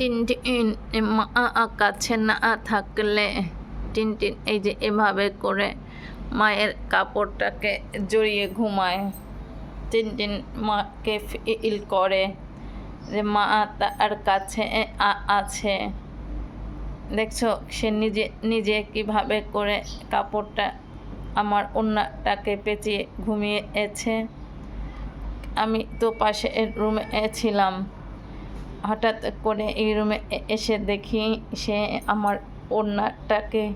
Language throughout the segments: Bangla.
টিনটিন মা কাছে না থাকলে টিনটিন এই যে এভাবে করে মায়ের কাপড়টাকে জড়িয়ে ঘুমায়। টিনটিন মাকে ফিল করে যে মা তার কাছে আছে। দেখছ, সে নিজে নিজে কীভাবে করে কাপড়টা আমার অন্যটাকে পেঁচিয়ে ঘুমিয়েছে। আমি তো পাশে রুমে ছিলাম। হঠাৎ করে এই রুমে এসে দেখি সে আমার ওড়নাটাকে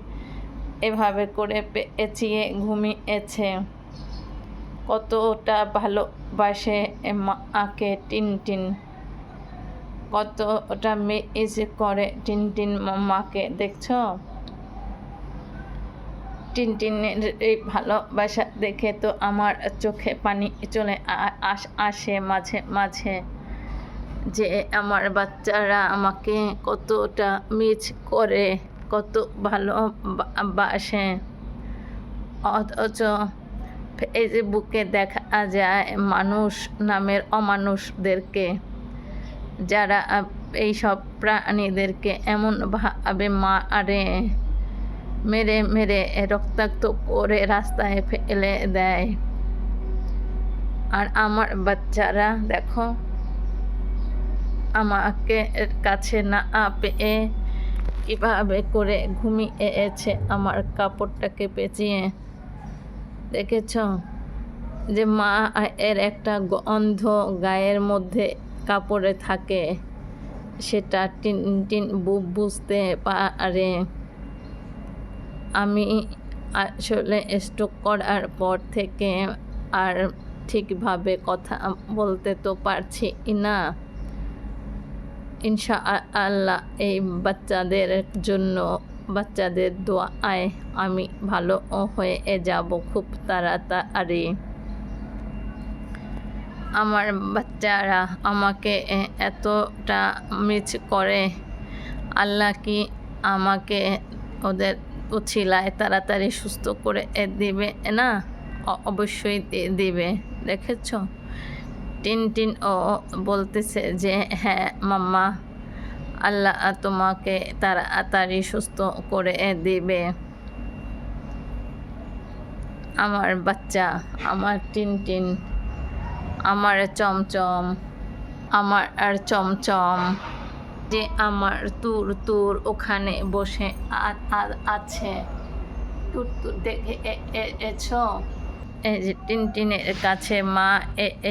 এভাবে করে পেঁচিয়ে ঘুমিয়েছে। কতটা ভালোবাসে মাকে টিনটিন কতটা মিস করে টিনটিন মাকে দেখছ? টিনটিনের এই ভালোবাসা দেখে তো আমার চোখে পানি চলে আস- আসে মাঝে মাঝে। যে আমার বাচ্চারা আমাকে কতটা মিস করে, কত ভালোবাসে অথচ ফেসবুকে দেখা যায় মানুষ নামের অমানুষদেরকে। যারা এইসব প্রাণীদেরকে এমনভাবে মারে, মেরে মেরে রক্তাক্ত করে রাস্তায় ফেলে দেয়। আর আমার বাচ্চারা, দেখো আমাকে কাছে না পেয়ে কীভাবে করে ঘুমিয়েছে আমার কাপড়টাকে পেঁচিয়ে? দেখেছ যে মা এর একটা গন্ধ গায়ের মধ্যে কাপড়ে থাকে। সেটা টিন টিন বুঝতে পারে। আমি আসলে স্ট্রোক করার পর থেকে আর ঠিকভাবে কথা বলতে তো পারছি না। ইনশা আল্লাহ এই বাচ্চাদের জন্য বাচ্চাদের দোয়ায় আমি ভালো হয়ে যাব খুব তাড়াতাড়ি। আমার বাচ্চারা আমাকে এতটা মিস করে, আল্লাহ কি আমাকে ওদের উছিলায় তাড়াতাড়ি সুস্থ করে দিবে? না অবশ্যই দিবে। দেখেছ? টিন টিন, ও বলতেছে যে হ্যাঁ মাম্মা, আল্লাহ তোমাকে তাড়াতাড়ি সুস্থ করে দিবে। আমার বাচ্চা, আমার টিন টিন, আমার চমচম, আমার আর চমচম, যে আমার তুর তুর ওখানে বসে আছে। তুর তুর দেখে এছ? এই যে টিনটিনের কাছে মা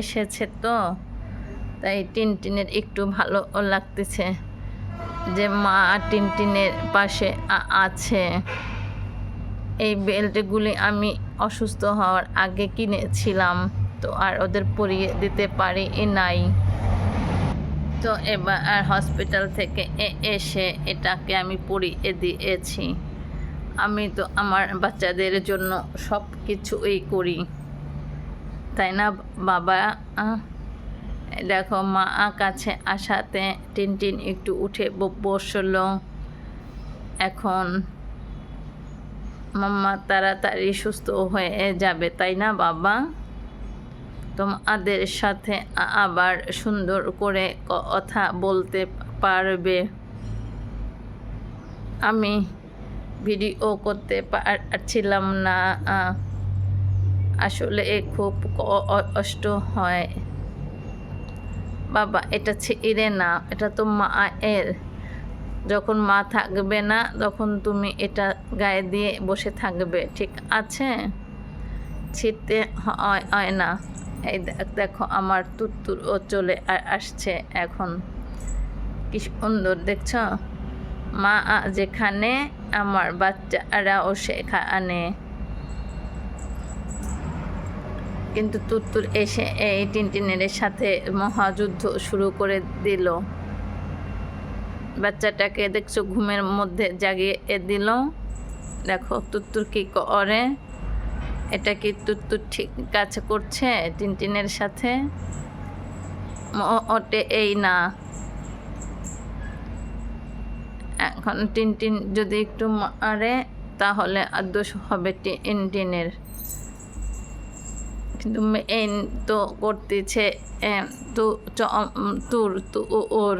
এসেছে তো, তাই টিনটিনের একটু ভালো লাগতেছে যে মা টিনটিনের পাশে আছে। এই বেল্টগুলি আমি অসুস্থ হওয়ার আগে কিনেছিলাম, তো আর ওদের পরিয়ে দিতে পারি নাই। তো এবার আর হসপিটাল থেকে এসে এটাকে আমি পরিয়ে দিয়েছি। আমি তো আমার বাচ্চাদের জন্য সব কিছুই করি। তাই না, বাবা? দেখো, মা কাছে আসাতে টিনটিন একটু উঠে বসল। এখন মাম্মা তাড়াতাড়ি সুস্থ হয়ে যাবে, তাই না, বাবা? তোমাদের সাথে আবার সুন্দর করে কথা বলতে পারবে। আমি ভিডিও করতে পারছিলাম না আসলে খুব কষ্ট হয়। বাবা, এটা ছিঁড়ে না, এটা তো মায়ের। যখন মা থাকবে না, তখন তুমি এটা গায়ে দিয়ে বসে থাকবে, ঠিক আছে? ছিঁড়তে হয় না। এই দেখ- আমার তুত্তুর ও চলে আসছে এখন। কি সুন্দর, দেখছ? মা যেখানে আমার বাচ্চারাও সেখানে। কিন্তু তুত্তুর এসে এই টিনটিনের সাথে মহাযুদ্ধ শুরু করে দিল। বাচ্চাটাকে দেখছ ঘুমের মধ্যে জাগিয়ে দিল। দেখো তুত্তুর কি করে? এটা কি তুত্তুর ঠিক কাজ করছে টিনটিনের সাথে? ওটে এই না। এখন টিন টিন যদি একটু মারে, তাহলে আর দোষ হবে টিন টিনের কিন্তু এন তো করতেছে তু তুর, তু ওর।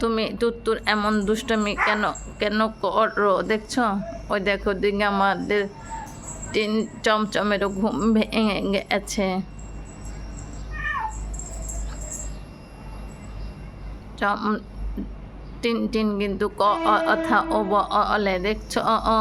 তুমি তুত্তুর এমন দুষ্টমি কেন কেন করো দেখছ? ওই দেখো দিকে আমাদের টিন চমচমেরও ঘুম ভেঙে গেছে। টিন টিন কিন্তু কথা ও বলে দেখছ অ।